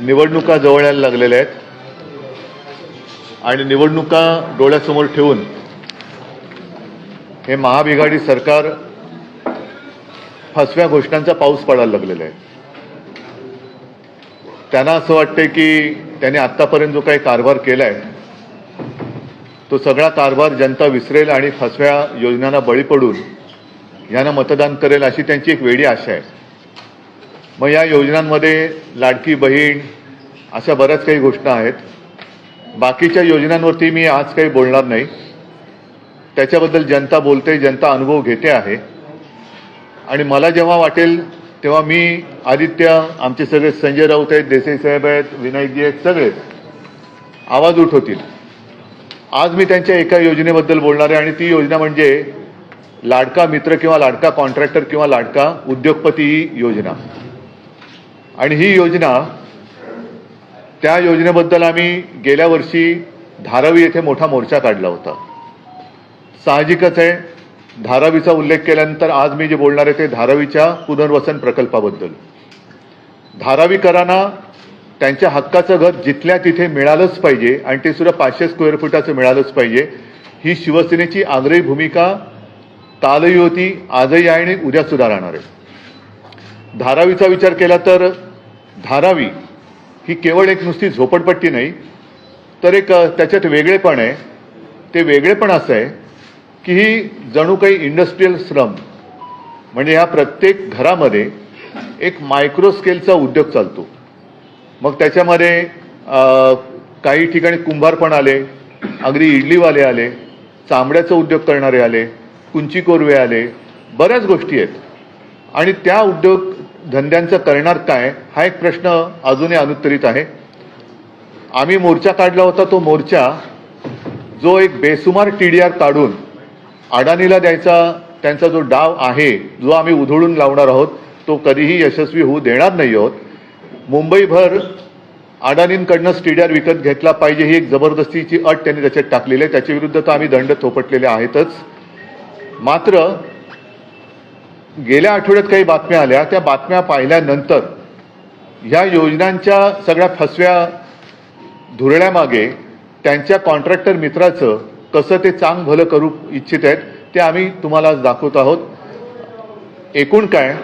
निवडणुका जवळ यायला लागलेल्या आहेत. आणि निवडणुका डोळ्यासमोर ठेवून हे महाबिघाडी सरकार फसव्या घोषणांचा पाऊस पडायला लागलेला आहे. त्यांना असं वाटतंय की त्यांनी आत्तापर्यंत जो काही कारभार केला आहे तो सगळा कारभार जनता विसरेल आणि फसव्या योजनांना बळी पडून यांना मतदान करेल अशी त्यांची एक वेळी आशा आहे. मग या योजनांमध्ये लाडकी बहीण अशा बऱ्याच काही घोषणा आहेत. बाकीच्या योजनांवरती मी आज काही बोलणार नाही. त्याच्याबद्दल जनता बोलते जनता अनुभव घेते आहे. आणि मला जेव्हा वाटेल तेव्हा मी आदित्य आमचे सगळे संजय राऊत आहेत देसाई साहेब आहेत विनायकजी आहेत सगळेच आवाज उठवतील. आज मी त्यांच्या एका योजनेबद्दल बोलणार आहे आणि ती योजना म्हणजे लाडका मित्र किंवा लाडका कॉन्ट्रॅक्टर किंवा लाडका उद्योगपती ही योजना. आणि ही योजना त्या योजनेबद्दल आम्ही गेल्या वर्षी धारावी येथे मोठा मोर्चा काढला होता. साहजिकच आहे धारावीचा उल्लेख केल्यानंतर आज मी जे बोलणार आहे ते धारावीच्या पुनर्वसन प्रकल्पाबद्दल. धारावीकरांना त्यांच्या हक्काचं घर जिथल्या तिथे मिळालंच पाहिजे आणि ते सुद्धा पाचशे स्क्वेअर फुटाचं मिळालंच पाहिजे ही शिवसेनेची आग्रही भूमिका कालही होती आजही आहे आणि उद्या सुद्धा राहणार आहे. धारावीचा विचार केला तर धारावी ही केवळ एक नुसती झोपडपट्टी नाही तर एक त्याच्यात वेगळेपण आहे. ते वेगळेपण असं आहे की ही जणू काही इंडस्ट्रीयल श्रम म्हणजे ह्या प्रत्येक घरामध्ये एक मायक्रो स्केलचा उद्योग चालतो. मग त्याच्यामध्ये काही ठिकाणी कुंभार पण आले अगदी इडलीवाले आले चांबड्याचा उद्योग करणारे आले कुंची कोरवे आले बऱ्याच गोष्टी आहेत. आणि त्या उद्योग धंद्यांचं करणार काय हा एक प्रश्न अजूनही अनुत्तरित आहे. आम्ही मोर्चा काढला होता तो मोर्चा जो एक बेसुमार टी डी आर काढून अडाणीला द्यायचा त्यांचा जो डाव आहे जो आम्ही उधळून लावणार आहोत तो कधीही यशस्वी होऊ देणार नाही आहोत. मुंबईभर अडाणींकडनं टी डी आर विकत घेतला पाहिजे ही एक जबरदस्तीची अट त्यांनी त्याच्यात टाकलेली आहे. त्याच्या विरुद्ध तर आम्ही दंड थोपटलेले आहेतच. मात्र गेल्या आठवड्यात काही बातम्या आल्या. त्या बातम्या पाहिल्यानंतर ह्या योजनांच्या सगळ्या फसव्या धुरळ्यामागे त्यांच्या कॉन्ट्रॅक्टर मित्राचं कसं ते चांग भलं करू इच्छित आहेत ते आम्ही तुम्हाला आज दाखवत आहोत. एकूण काय?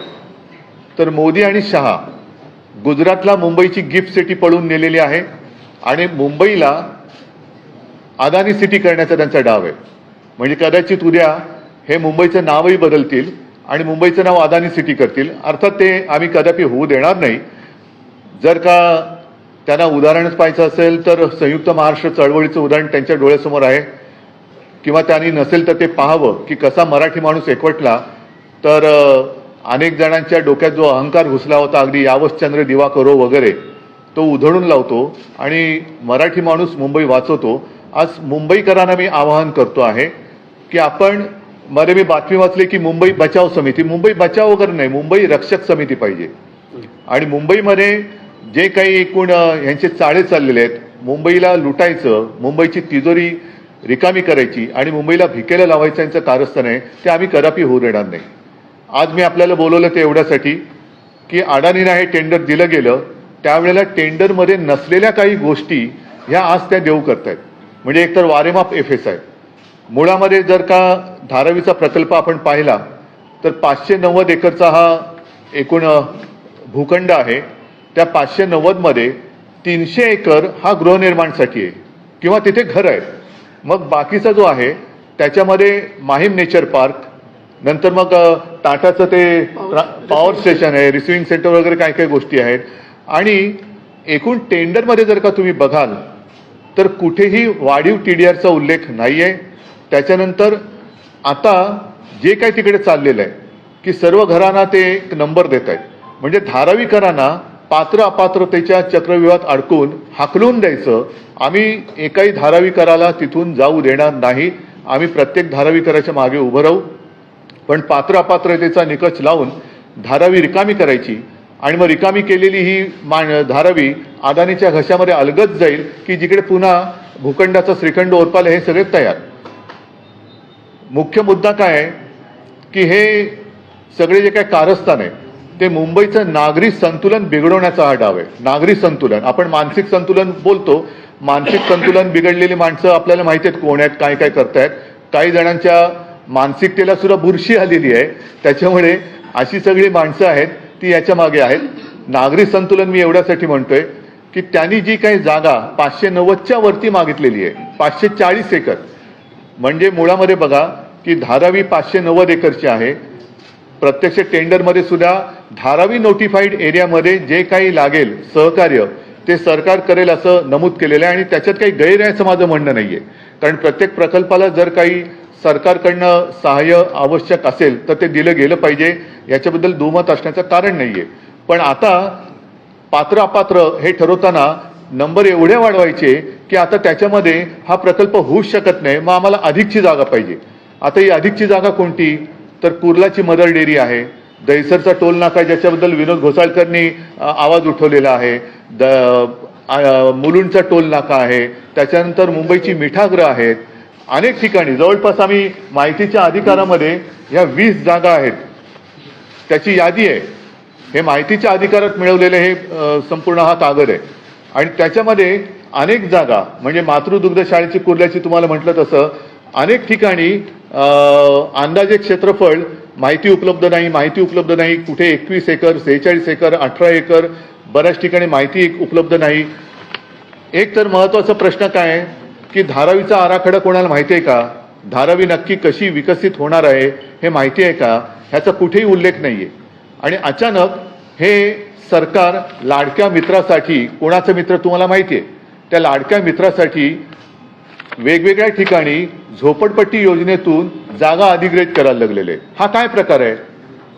तर मोदी आणि शहा गुजरातला मुंबईची गिफ्ट सिटी पळून नेलेली आहे आणि मुंबईला अदानी सिटी करण्याचा त्यांचा डाव आहे. म्हणजे कदाचित उद्या हे मुंबईचं नावही बदलतील. आणि मुंबईचं नाव अदानी सिटी करतील. अर्थात ते आम्ही कदापि होऊ देणार नाही. जर का त्यांना उदाहरणच पाहायचं असेल तर संयुक्त महाराष्ट्र चळवळीचं उदाहरण त्यांच्या डोळ्यासमोर आहे. किंवा त्यांनी नसेल तर ते पाहावं की कसा मराठी माणूस एकवटला. तर अनेक जणांच्या डोक्यात जो अहंकार घुसला होता अगदी यावश्चंद्र दिवा करो वगैरे तो उधळून लावतो आणि मराठी माणूस मुंबई वाचवतो. आज मुंबईकरांना मी आवाहन करतो आहे की आपण मध्ये मी बातमी वाचली की मुंबई बचाव समिती मुंबई बचाव वगैरे नाही मुंबई रक्षक समिती पाहिजे. आणि मुंबईमध्ये जे काही एकूण यांचे ह्यांचे चाळे चाललेले आहेत मुंबईला लुटायचं मुंबईची तिजोरी रिकामी करायची आणि मुंबईला भिकेला लावायचं यांचं कारस्थान आहे ते आम्ही कदापि होऊ देणार नाही. आज मी आपल्याला बोलवलं ते एवढ्यासाठी की अडाणीला हे टेंडर दिलं गेलं त्यावेळेला टेंडरमध्ये नसलेल्या काही गोष्टी ह्या आज त्या देऊ करतायत. म्हणजे एकतर वारेमाप एफ एस आहे. मुळामध्ये जर का धारावीचा प्रकल्प आपण पाहिला तर पाचशे नव्वद एकरचा हा एकूण भूखंड आहे. त्या पाचशे नव्वदमध्ये तीनशे एकर हा गृहनिर्माणसाठी आहे किंवा तिथे घर आहे. मग बाकीचा जो आहे त्याच्यामध्ये माहीम नेचर पार्क नंतर मग टाटाचं ते पॉवर स्टेशन आहे रिसिव्हिंग सेंटर वगैरे काय काय गोष्टी आहेत. आणि एकूण टेंडरमध्ये जर का तुम्ही बघाल तर कुठेही वाढीव टी डी आरचा उल्लेख नाही आहे त्याच्यानंतर आता जे काही तिकडे चाललेलं आहे की सर्व घरांना ते एक नंबर देत आहेत. म्हणजे धारावीकरांना पात्र अपात्रतेच्या चक्रव्यूहात अडकून हाकलून द्यायचं आम्ही एकाही धारावीकराला तिथून जाऊ देणार नाही. आम्ही प्रत्येक धारावीकराच्या मागे उभं राहू. पण पात्र अपात्रतेचा निकष लावून धारावी रिकामी करायची आणि मग रिकामी केलेली ही मान धारावी अदानीच्या घशामध्ये अलगत जाईल की जिकडे पुन्हा भूखंडाचा श्रीखंड ओरपाल हे सगळे तयार. मुख्य मुद्दा काय आहे? की हे सगळे जे काय कारस्थान आहे ते मुंबईचं नागरी संतुलन बिघडवण्याचा हा डाव आहे. नागरी संतुलन. आपण मानसिक संतुलन बोलतो. मानसिक संतुलन बिघडलेली माणसं आपल्याला माहिती आहेत कोण आहेत काय काय करतायत. काही जणांच्या मानसिकतेला सुद्धा बुरशी आलेली आहे. त्याच्यामुळे अशी सगळी माणसं आहेत ती याच्या मागे आहेत. नागरी संतुलन मी एवढ्यासाठी म्हणतोय की त्यांनी जी काही जागा पाचशे नव्वदच्या वरती मागितलेली आहे पाचशे चाळीस एकर म्हणजे मुळामध्ये बघा की धारावी पाचशे नव्वद एकरची आहे. प्रत्यक्ष टेंडरमध्ये सुद्धा धारावी नोटिफाईड एरियामध्ये जे काही लागेल सहकार्य ते सरकार करेल असं नमूद केलेलं आहे आणि त्याच्यात काही गैर आहे असं माझं म्हणणं नाहीये. कारण प्रत्येक प्रकल्पाला जर काही सरकारकडनं सहाय्य आवश्यक असेल तर ते दिलं गेलं पाहिजे. याच्याबद्दल दुमत असण्याचं कारण नाहीये. पण आता पात्र अपात्र हे ठरवताना नंबर एवढे वाढवायचे की आता त्याच्यामध्ये हा प्रकल्प होऊच शकत नाही मग आम्हाला अधिकची जागा पाहिजे. आता ही अधिकची जागा कोणती? तर कुर्लाची मदर डेअरी आहे दहिसरचा टोल नाका ज्याच्याबद्दल विनोद घोसाळकरनी आवाज उठवलेला आहे द मुलुंडचा टोल नाका आहे त्याच्यानंतर मुंबईची मिठागृह आहेत अनेक ठिकाणी जवळपास आम्ही माहितीच्या अधिकारामध्ये या वीस जागा आहेत. त्याची यादी आहे. हे माहितीच्या अधिकारात मिळवलेले हे संपूर्ण हा कागद आहे. आणि त्याच्यामध्ये अनेक जागा म्हणजे मातृदुग्ध शाळेची कुर्ल्याची तुम्हाला म्हटलं तसं अनेक ठिकाणी अंदाजे क्षेत्रफळ माहिती उपलब्ध नाही माहिती उपलब्ध नाही कुठे एकवीस एकर सेहेचाळीस एकर अठरा एकर बऱ्याच ठिकाणी माहिती उपलब्ध नाही. एक तर महत्त्वाचा प्रश्न काय आहे की धारावीचा आराखडा कोणाला माहिती आहे का? धारावी नक्की कशी विकसित होणार आहे हे माहिती आहे का? ह्याचा कुठेही उल्लेख नाही आहे आणि अचानक हे सरकार लाडक्या मित्रासाठी कोणाचं मित्र तुम्हाला माहिती आहे त्या लाडक्या मित्रासाठी वेगवेगळ्या ठिकाणी झोपडपट्टी योजनेतून जागा अधिग्रहित करायला लागलेले हा काय प्रकार आहे?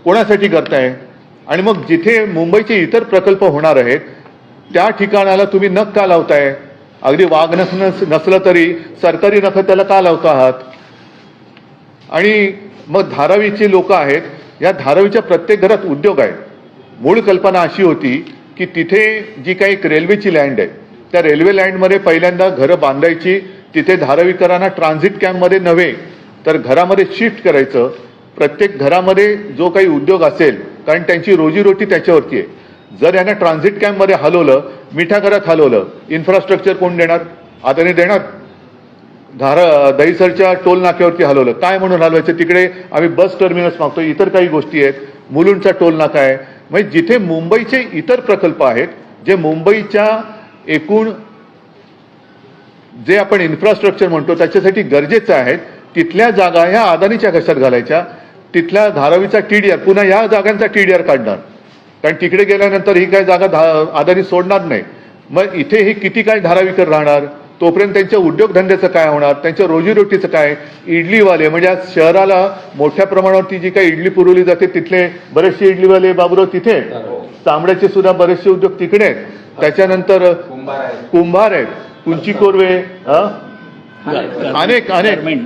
कोणासाठी करताय? आणि मग जिथे मुंबईचे इतर प्रकल्प होणार आहेत त्या ठिकाणाला तुम्ही नख का लावताय? अगदी वाघ नस नसलं तरी सरकारी नख त्याला का लावता आहात? आणि मग धारावीची लोक आहेत या धारावीच्या प्रत्येक घरात उद्योग आहे मूळ कल्पना अशी होती की तिथे जी काही एक रेल्वेची लँड आहे त्या रेल्वे लँडमध्ये पहिल्यांदा घरं बांधायची तिथे धारावीकरांना ट्रान्झिट कॅम्पमध्ये नव्हे तर घरामध्ये शिफ्ट करायचं. प्रत्येक घरामध्ये जो काही उद्योग असेल कारण त्यांची रोजीरोटी त्याच्यावरती आहे. जर यांना ट्रान्झिट कॅम्पमध्ये हलवलं मिठा घरात हलवलं इन्फ्रास्ट्रक्चर कोण देणार? आता देणार. धारा दहीसरच्या टोल नाक्यावरती हलवलं. काय म्हणून हलवायचं? तिकडे आम्ही बस टर्मिनस मागतो. इतर काही गोष्टी आहेत. मुलुंडचा टोल नाका आहे. म्हणजे जिथे मुंबईचे इतर प्रकल्प आहेत जे मुंबईच्या एकूण जे आपण इन्फ्रास्ट्रक्चर म्हणतो त्याच्यासाठी गरजेचं आहेत तिथल्या जागा ह्या अदानीच्या घशात घालायच्या. तिथल्या धारावीचा टीडीआर पुन्हा या जागांचा टीडीआर काढणार. कारण तिकडे गेल्यानंतर ही काय जागा धा- अदानी सोडणार नाही. मग इथे हे किती काय धारावीकर राहणार? तोपर्यंत त्यांच्या उद्योगधंद्याचं काय होणार? त्यांच्या रोजीरोटीचं काय? इडलीवाले म्हणजे आज शहराला मोठ्या प्रमाणावरती जी काही इडली पुरवली जाते तिथले बरेचसे इडलीवाले बाबूराव तिथे आहेत. चामड्याचे सुद्धा बरेचसे उद्योग तिकडे आहेत. त्याच्यानंतर कुंभार आहे कुंभार आहेत. कुंची कोरवे हं? अनेक- अनेक. गारमेंट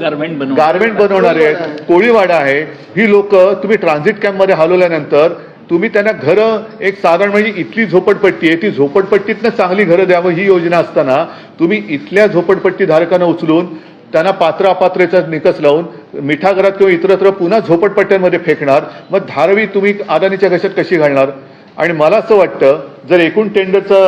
गारमेंट बनवून गारमेंट बनवणारे आहेत. कोळीवाडा आहे. ही लोक तुम्ही ट्रान्झिट कॅम्पमध्ये हलवल्यानंतर तुम्ही त्यांना घरं एक साधारण म्हणजे इथली झोपडपट्टी आहे ती झोपडपट्टीतनं चांगली घरं द्यावं ही योजना असताना तुम्ही इथल्या झोपडपट्टी धारकांना उचलून त्यांना पात्र अपात्रेचा निकष लावून मिठागरात किंवा इतरत्र पुन्हा झोपडपट्ट्यांमध्ये फेकणार मग धारावी तुम्ही अदानीच्या घशात कशी घालणार? आणि मला असं वाटतं जर एकूण टेंडरचा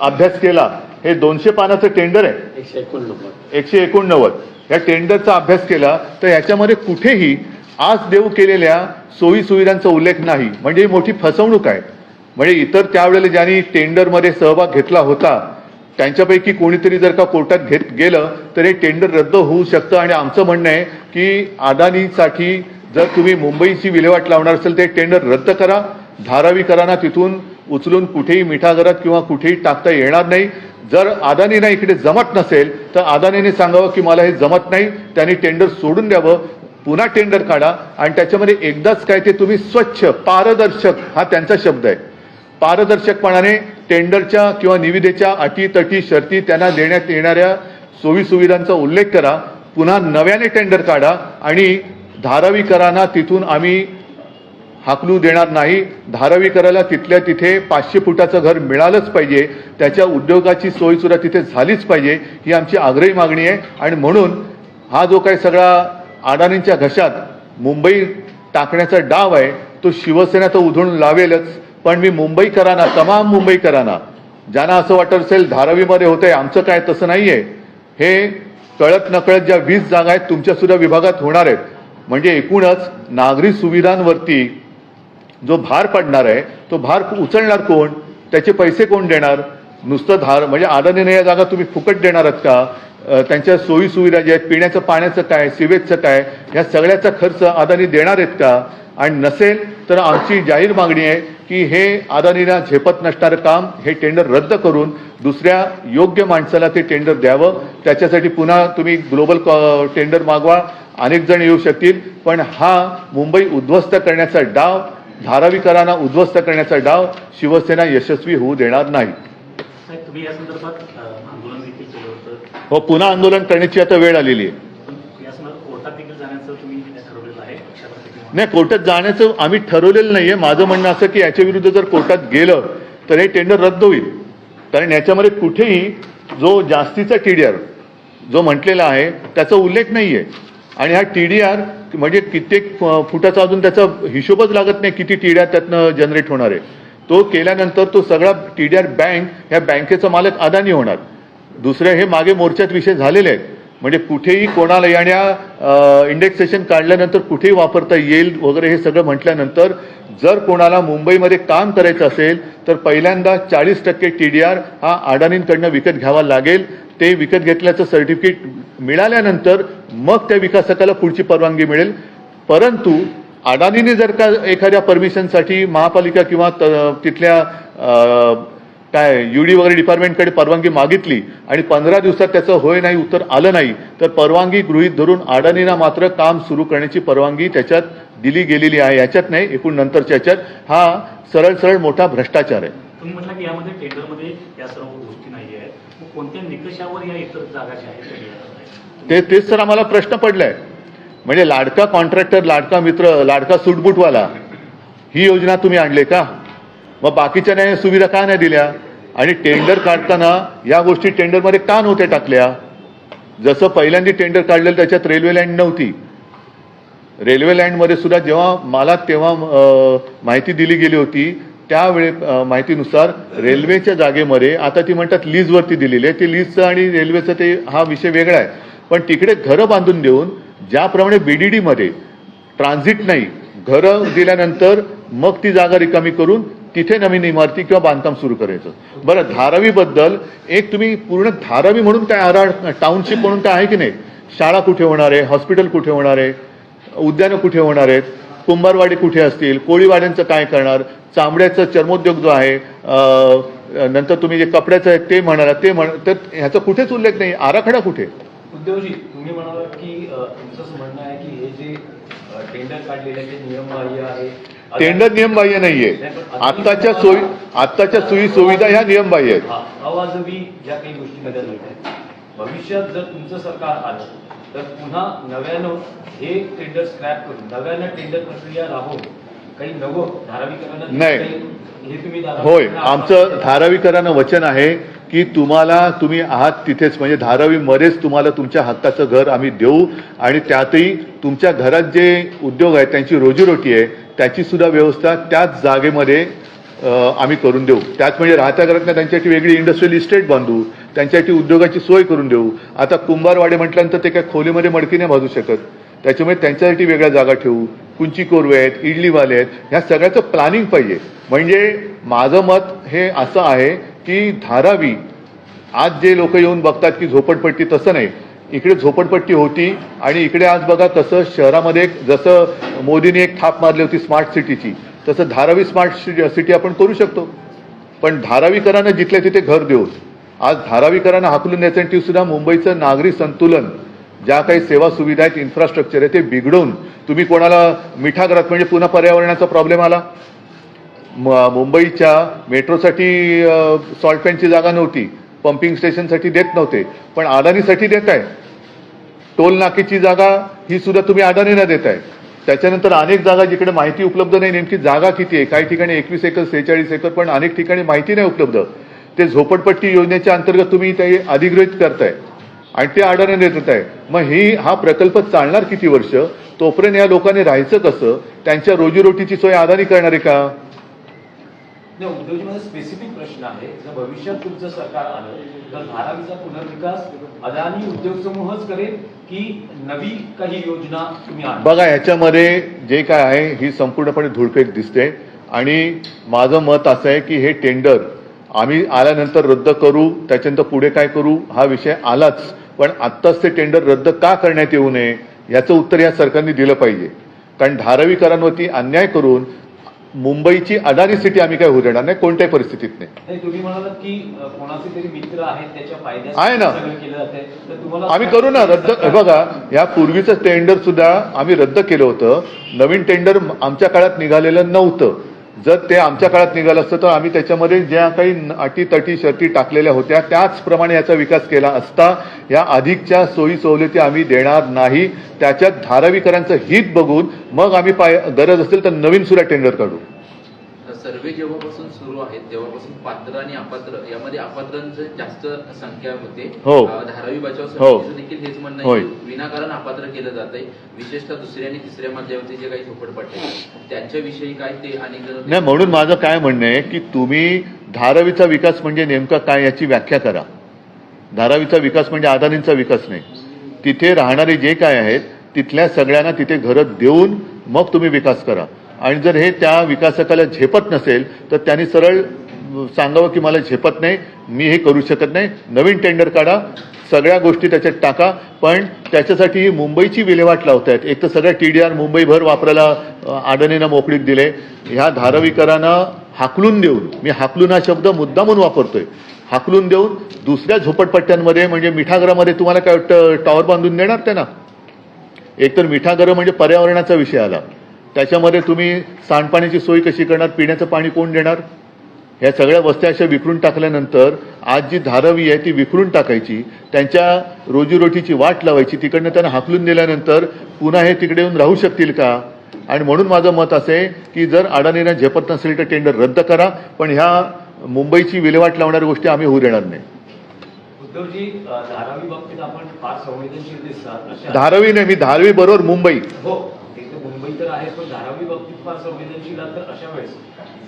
अभ्यास केला हे दोनशे पानाचं टेंडर आहे. एकशे एकोणनव्वद. एकशे एकोणनव्वद. या टेंडरचा अभ्यास केला तर याच्यामध्ये कुठेही आज देऊ केलेल्या सोयी सुविधांचा उल्लेख नाही. म्हणजे ही मोठी फसवणूक आहे. म्हणजे इतर त्यावेळेला ज्यांनी टेंडरमध्ये सहभाग घेतला होता त्यांच्यापैकी कोणीतरी जर का कोर्टात घेत गेलं तर हे टेंडर रद्द होऊ शकतं. आणि आमचं म्हणणं आहे की अदानीसाठी जर तुम्ही मुंबईची विल्हेवाट लावणार असेल ते टेंडर रद्द करा. धारावीकरांना तिथून उचलून कुठेही मिठागरात किंवा कुठेही टाकता येणार नाही. जर अदानीना इकडे जमत नसेल तर अदानीने सांगावं की मला हे जमत नाही. त्यांनी टेंडर सोडून द्यावं. पुन्हा टेंडर काढा आणि त्याच्यामध्ये एकदाच काय ते तुम्ही स्वच्छ पारदर्शक हा त्यांचा शब्द आहे. पारदर्शकपणाने टेंडरच्या किंवा निविदेच्या अटी तटी शर्ती त्यांना देण्यात येणाऱ्या सोयी सुविधांचा उल्लेख करा. पुन्हा नव्याने टेंडर काढा आणि धारावीकरांना तिथून आम्ही हाकलू देणार नाही. धारावीकराला तिथल्या तिथे पाचशे फुटाचं घर मिळालंच पाहिजे. त्याच्या उद्योगाची सोयीसुद्धा तिथे झालीच पाहिजे. ही आमची आग्रही मागणी आहे. आणि म्हणून हा जो काही सगळा अडाणींच्या घशात मुंबई टाकण्याचा डाव आहे तो शिवसेना तर उधळून लावेलच. पण मी मुंबईकरांना तमाम मुंबईकरांना ज्यांना असं वाटत असेल धारावीमध्ये होतंय आमचं काय तसं नाहीये. हे कळत नकळत ज्या वीस जागा आहेत तुमच्या सुद्धा विभागात होणार आहेत. म्हणजे एकूणच नागरी सुविधांवरती जो भार पडणार आहे तो भार उचलणार कोण? त्याचे पैसे कोण देणार? नुसतं धार म्हणजे आदानीने या जागा तुम्ही फुकट देणार आहात का? त्यांच्या सोयीसुविधा ज्या आहेत पिण्याचं पाण्याचं काय सिवेजचं काय या सगळ्याचा खर्च अदानी देणार आहेत का? आणि नसेल तर आमची जाहीर मागणी आहे की हे अदानीला झेपत नसणारं काम हे टेंडर रद्द करून दुसऱ्या योग्य माणसाला ते टेंडर द्यावं. त्याच्यासाठी पुन्हा तुम्ही ग्लोबल टेंडर मागवा. अनेक जण येऊ शकतील. पण हा मुंबई उद्ध्वस्त करण्याचा डाव धारावीकरांना उद्ध्वस्त करण्याचा डाव शिवसेना यशस्वी होऊ देणार नाही. तुम्ही या संदर्भात अ, आंदोलन देखील केलं हो पुन्हा आंदोलन करण्याची आता वेळ आलेली आहे. आहे नाही कोर्टात जाण्याचं आम्ही ठरवलेलं नाहीये. माझं म्हणणं असं की याच्या विरुद्ध जर कोर्टात गेलं तर हे टेंडर रद्द होईल. कारण याच्यामध्ये कुठेही जो जास्तीचा टीडीआर जो म्हटलेला आहे त्याचा उल्लेख नाहीये. आणि हा टीडीआर म्हणजे कित्येक फुटाचा अजून त्याचा हिशोबच लागत नाही किती टीडीआर त्यातनं जनरेट होणार आहे. तो केल्यानंतर तो सगळा टीडीआर बँक ह्या बँकेचा मालक अदानी होणार. दुसरे हे मागे मोर्चात विषय झालेले आहेत. म्हणजे कुठेही कोणाला या इंडेक्सेशन काढल्यानंतर कुठेही वापरता येईल वगैरे हे सगळं म्हटल्यानंतर जर कोणाला मुंबईमध्ये काम करायचं असेल तर पहिल्यांदा चाळीस टक्के टी डी आर हा अडाणींकडनं विकत घ्यावा लागेल. ते विकत घेतल्याचं सर्टिफिकेट मिळाल्यानंतर मग त्या विकासकाला पुढची परवानगी मिळेल. परंतु अडाणीने जर का एखाद्या परमिशनसाठी महापालिका किंवा त- तिथल्या काय युडी वगैरे डिपार्टमेंटकडे परवानगी मागितली आणि पंधरा दिवसात त्याचं होय नाही उत्तर आलं नाही तर परवानगी गृहीत धरून अडाणीना मात्र काम सुरू करण्याची परवानगी त्याच्यात दिली गेलेली आहे. याच्यात नाही एकूण नंतरच्या याच्यात हा सरळ सरळ मोठा भ्रष्टाचार आहे. तुम्ही म्हटलं की यामध्ये टेंडरमध्ये या सर्व गोष्टी नाही आहेत कोणत्या निकषावर या इतर जागा ज्या आहेत? ते तेच तर आम्हाला प्रश्न पडलाय. म्हणजे लाडका कॉन्ट्रॅक्टर लाडका मित्र लाडका सूटबूटवाला ही योजना तुम्ही आणले का? मग बाकीच्या नाही सुविधा का नाही दिल्या? आणि टेंडर काढताना या गोष्टी टेंडरमध्ये का नव्हत्या टाकल्या? जसं पहिल्यांदा टेंडर काढलेलं त्याच्यात रेल्वे लँड नव्हती. रेल्वे लँडमध्ये सुद्धा जेव्हा मला तेव्हा माहिती दिली गेली होती त्यावेळे माहितीनुसार रेल्वेच्या जागेमध्ये आता ती म्हणतात लीजवरती दिलेली आहे. ते लीजचं आणि रेल्वेचं ते हा विषय वेगळा आहे. पण तिकडे घरं बांधून देऊन ज्याप्रमाणे बीडीडीमध्ये ट्रान्झिट नाही घरं दिल्यानंतर मग ती जागा रिकामी करून तिथे नवीन इमारती किंवा बांधकाम सुरू करायचं. बरं धारावीबद्दल एक तुम्ही पूर्ण धारावी म्हणून काय आराड टाउनशिप म्हणून काय आहे की नाही? शाळा कुठे होणार आहे? हॉस्पिटल कुठे होणार आहे? उद्यानं कुठे होणार आहेत? कुंभारवाडी कुठे असतील? कोळीवाड्यांचं काय करणार? चामड्याचा चर्मोद्योग जो आहे नंतर तुम्ही जे कपड्याचं आहे ते म्हणाला ते म्हण तर ह्याचा कुठेच उल्लेख नाही. आराखडा कुठे? उद्योगजी तुम्ही म्हणाला की तुमचं म्हणणं आहे की हे जे टेंडर काढलेले नियमबाह्य आहे टेंडर नियमबाह्य नाहीये. आत्ताच्या सोयी आत्ताच्या सोयी सुविधा ह्या नियमबाह्य आहेत. अवाजवी ज्या काही गोष्टी मध्ये होत आहेत. भविष्यात जर तुमचं सरकार आलं तर पुन्हा नव्यानं हे टेंडर स्क्रॅप करून नव्यानं टेंडर प्रक्रिया राहून काही नवं धारावीकरण नाही. हे तुम्ही होय आमचं धारावीकरांना वचन आहे की तुम्हाला तुम्ही आहात तिथेच म्हणजे धारावीमध्येच तुम्हाला तुमच्या हक्काचं घर आम्ही देऊ आणि त्यातही तुमच्या घरात जे उद्योग आहेत त्यांची रोजीरोटी आहे त्याची सुद्धा व्यवस्था त्याच जागेमध्ये आम्ही करून देऊ. त्याच म्हणजे राहत्या घरातल्या त्यांच्यासाठी वेगळी इंडस्ट्रियल इस्टेट बांधू त्यांच्यासाठी उद्योगाची सोय करून देऊ. आता कुंभारवाडे म्हटल्यानंतर ते काय खोलीमध्ये मडकी नाही भाजू शकत. त्याच्यामुळे त्यांच्यासाठी वेगळ्या जागा ठेवू. कुंची कोरवे आहेत इडलीवाले आहेत ह्या सगळ्याचं प्लॅनिंग पाहिजे. म्हणजे माझं मत हे असं आहे की धारावी आज जे लोक येऊन बघतात की झोपडपट्टी तसं नाही इकडे झोपडपट्टी होती आणि इकडे आज बघा कसं शहरामध्ये एक जसं मोदींनी एक थाप मारली होती स्मार्ट सिटीची तसं धारावी स्मार्ट सिटी आपण करू शकतो. पण धारावीकरांना जिथल्या तिथे घर देऊ आज धारावीकरांना हाकलून द्यायसाठी सुद्धा मुंबईचं नागरी संतुलन ज्या काही सेवा सुविधा आहेत इन्फ्रास्ट्रक्चर आहे ते बिघडवून तुम्ही कोणाला मिठागरात म्हणजे पुन्हा पर्यावरणाचा प्रॉब्लेम आला. म- मुंबईच्या मेट्रोसाठी सॉल्ट पॅनची जागा नव्हती पंपिंग स्टेशनसाठी देत नव्हते पण अदानीसाठी देत आहे. टोलनाकीची जागा ही सुद्धा तुम्ही अदानीला देत आहे त्याच्यानंतर अनेक जागा जिकडे माहिती उपलब्ध नाही नेमकी जागा किती आहे? काही ठिकाणी एकवीस एकर सेहेचाळीस एकर पण अनेक ठिकाणी माहिती नाही उपलब्ध. ते झोपडपट्टी योजनेच्या अंतर्गत तुम्ही ते अधिग्रहित करताय आणि ते अडाणी देत आहे मग ही हा प्रकल्प चालणार किती वर्ष? तोपर्यंत या लोकांनी राहायचं कसं? त्यांच्या रोजीरोटीची सोय अदानी करणार आहे का? नाही उद्योगी माझा स्पेसिफिक प्रश्न आहे. जर भविष्यात तुमचं सरकार आलं तर धारावीचा पुनर्विकास अदानी उद्योग समूहच करेल की नवी काही योजना तुम्ही बघा याच्यामध्ये जे काय आहे ही संपूर्णपणे धुळफेक दिसते. आणि माझं मत असं आहे की हे टेंडर आम्ही आल्यानंतर रद्द करू त्याच्यानंतर पुढे काय करू हा विषय आलाच. पण आत्ताच ते टेंडर रद्द का करण्यात येऊ नये याचं उत्तर या सरकारने दिलं पाहिजे. कारण धारावीकरांवरती अन्याय करून मुंबईची अदानी सिटी आम्ही काय होऊ देणार नाही कोणत्याही परिस्थितीत नाही. नाही तुम्ही म्हणालात की अ, कोणाचे तरी मित्र आहेत त्याच्या फायद्यासाठी आहे ना. आम्ही करू ना रद्द बघा या पूर्वीचं टेंडर सुद्धा आम्ही रद्द केलं होतं. नवीन टेंडर आमच्या काळात निघालेलं नव्हतं. जर ते आमच्या काळात निघालं असतं तर आम्ही त्याच्यामध्ये ज्या काही अटी तटी शर्ती टाकलेल्या होत्या त्याचप्रमाणे याचा विकास केला असता या अधिकच्या सोयी सवलती आम्ही देणार नाही. त्याच्यात धारावीकरांचं हित बघून मग आम्ही पाय गरज असेल तर नवीन सुद्धा टेंडर काढू. सर्वे जेव्हापासून सुरू आहेत तेव्हापासून पात्र आणि अपात्र यामध्ये अपात्रांचं जास्त संख्या होते हो. धारावी बचाव हो. समितीचं देखील हेच म्हणणं होय. आहे की विनाकारण अपात्र केलं जात आहे विशेषतः दुसऱ्या आणि तिसऱ्या मजल्यावरती जे काही झोपडपट्टे आहेत त्यांच्याविषयी काय ते आणि जर नाही म्हणून माझं काय म्हणणं आहे की तुम्ही धारावीचा विकास म्हणजे नेमका काय याची व्याख्या करा धारावीचा विकास म्हणजे अदानींचा विकास नाही तिथे राहणारे जे काय आहेत तिथल्या सगळ्यांना तिथे घरं देऊन मग तुम्ही विकास करा आणि जर हे त्या विकासकाला झेपत नसेल तर त्यांनी सरळ सांगावं की मला झेपत नाही मी हे करू शकत नाही. नवीन टेंडर काढा सगळ्या गोष्टी त्याच्यात टाका पण त्याच्यासाठी ही मुंबईची विल्हेवाट लावतायत. एक तर सगळ्या टी डी आर मुंबईभर वापरायला आडणीनं मोकळीक दिले. ह्या धारावीकरांना हाकलून देऊन मी हाकलून हा शब्द मुद्दामून वापरतोय. हाकलून देऊन दुसऱ्या झोपडपट्ट्यांमध्ये म्हणजे मिठागरामध्ये तुम्हाला काय वाटतं टॉवर बांधून देणार ते ना एकतर मिठागर म्हणजे पर्यावरणाचा विषय आला. त्याच्यामध्ये तुम्ही सांडपाण्याची सोय कशी करणार? पिण्याचं पाणी कोण देणार? ह्या सगळ्या वस्त्या अशा विखरून टाकल्यानंतर आज जी धारावी आहे ती विखरून टाकायची त्यांच्या रोजीरोटीची वाट लावायची तिकडनं त्यांना हाकलून दिल्यानंतर पुन्हा हे तिकडे येऊन राहू शकतील का? आणि म्हणून माझं मत असं आहे की जर अडाणीनं झेपत नसेल तर टेंडर रद्द करा पण ह्या मुंबईची विल्हेवाट लावणाऱ्या गोष्टी आम्ही होऊ देणार नाही. धारावी बाबतीत आपण फार संवेदनशील दिसतात. अशा धारावी नाही मी धारावी बरोबर मुंबई. हो. मुंबई तर आहे पण धारावी बाबतीत फार संवेदनशील तर अशा वेळेस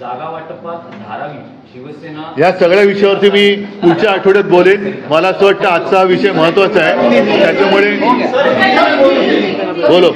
जागा वाटपात धारावी शिवसेना या सगळ्या विषयावरती मी पुढच्या आठवड्यात बोलेन. मला असं वाटतं आजचा हा विषय महत्त्वाचा आहे. त्याच्यामुळे बोलो.